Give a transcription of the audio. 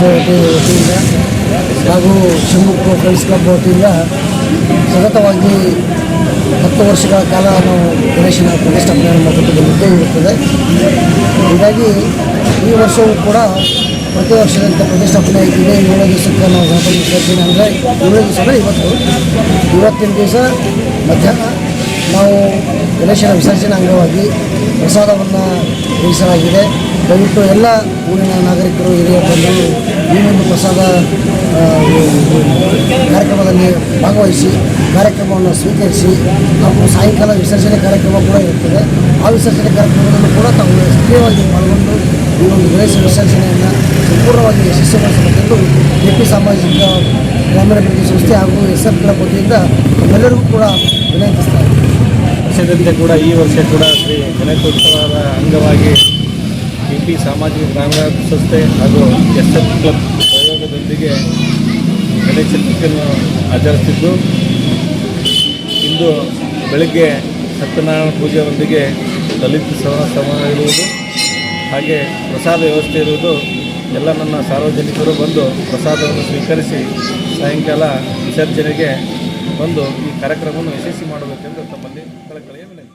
ವತಿ ವತಿಯಿಂದ ಹಾಗೂ Shivamogga friends club ವತಿಯಿಂದ ಸತತವಾಗಿ ಹತ್ತು ವರ್ಷಗಳ ಕಾಲ ನಾವು ಗಣೇಶನ ಪ್ರತಿಷ್ಠಾಪನೆಯನ್ನು ಮಾಡಿಕೊಂಡು ಬಂದಿದ್ದೇ ಇರುತ್ತದೆ. ಹೀಗಾಗಿ ಈ ವರ್ಷವೂ ಕೂಡ ಪ್ರತಿ ವರ್ಷದಂತೆ ಪ್ರತಿಷ್ಠಾಪನೆ ಇದೆ ಏಳು ದಿವಸಕ್ಕೆ ನಾವು ಗಣಪತಿ ಅಂದರೆ ಏಳು ದಿವಸ ಇವತ್ತು. ಇವತ್ತಿನ ದಿವಸ ಮಧ್ಯಾಹ್ನ ಗಣೇಶನ ವಿಸರ್ಜನೆ ಅಂಗವಾಗಿ ಪ್ರಸಾದವನ್ನು ಇರಿಸಲಾಗಿದೆ ದಯವಿಟ್ಟು ಎಲ್ಲ ಊರಿನ ನಾಗರಿಕರು, ಹಿರಿಯ ಬಂದು ಈ ಒಂದು ಪ್ರಸಾದ ಕಾರ್ಯಕ್ರಮದಲ್ಲಿ ಭಾಗವಹಿಸಿ, ಕಾರ್ಯಕ್ರಮವನ್ನು ಸ್ವೀಕರಿಸಿ, ಹಾಗೂ ಸಾಯಂಕಾಲ ವಿಸರ್ಜನೆ ಕಾರ್ಯಕ್ರಮ ಕೂಡ ಇರುತ್ತದೆ. ಆ ವಿಸರ್ಜನೆ ಕಾರ್ಯಕ್ರಮದಲ್ಲೂ ಕೂಡ ತಾವು ಸಕ್ರಿಯವಾಗಿ ಪಾಲ್ಗೊಂಡು ಈ ಒಂದು ಗಣೇಶ ವಿಸರ್ಜನೆಯನ್ನು ಸಂಪೂರ್ಣವಾಗಿ ಯಶಸ್ವಿಗೊಳಿಸಬೇಕೆಂದು ಎ ಪಿ ಸಾಮಾಜಿಕ ಗ್ರಾಮೀಣಾಭಿವೃದ್ಧಿ ಸಂಸ್ಥೆ ಹಾಗೂ ಎಸ್ ಎಫ್ ಕ್ಲಬ್ ವತಿಯಿಂದ ಎಲ್ಲರಿಗೂ ಕೂಡ ವಿನಂತಿಸ್ತಾರೆ ವರ್ಷದಂತೆ ಕೂಡ ಈ ವರ್ಷ ಕೂಡ ಶ್ರೀ ಗಣೇಶೋತ್ಸವದ ಅಂಗವಾಗಿ ಪಿ ಸಾಮಾಜಿಕ ಗ್ರಾಮೀಣ ಸಂಸ್ಥೆ ಹಾಗೂ ಎಸ್ ಎಫ್ ಕ್ಲಬ್ ಸಹಯೋಗದೊಂದಿಗೆ ಗಣೇಶ ಚತುರ್ಥಿಯನ್ನು ಆಚರಿಸ್ತಿದ್ದು ಇಂದು ಬೆಳಗ್ಗೆ ಸತ್ಯನಾರಾಯಣ ಪೂಜೆಯೊಂದಿಗೆ ದಲಿತ ಸಮ ಸಮ ಇರುವುದು. ಹಾಗೆ ಪ್ರಸಾದ ವ್ಯವಸ್ಥೆ ಇರುವುದು. ಎಲ್ಲ ನನ್ನ ಸಾರ್ವಜನಿಕರು ಬಂದು ಪ್ರಸಾದವನ್ನು ಸ್ವೀಕರಿಸಿ ಸಾಯಂಕಾಲ ವಿಸರ್ಜನೆಗೆ ಬಂದು ಈ ಕಾರ್ಯಕ್ರಮವನ್ನು ಯಶಸ್ವಿ ಮಾಡಬೇಕೆಂದು ತಮ್ಮಲ್ಲಿ ಕಳಕಳಿಯ ವಿನಂತಿ.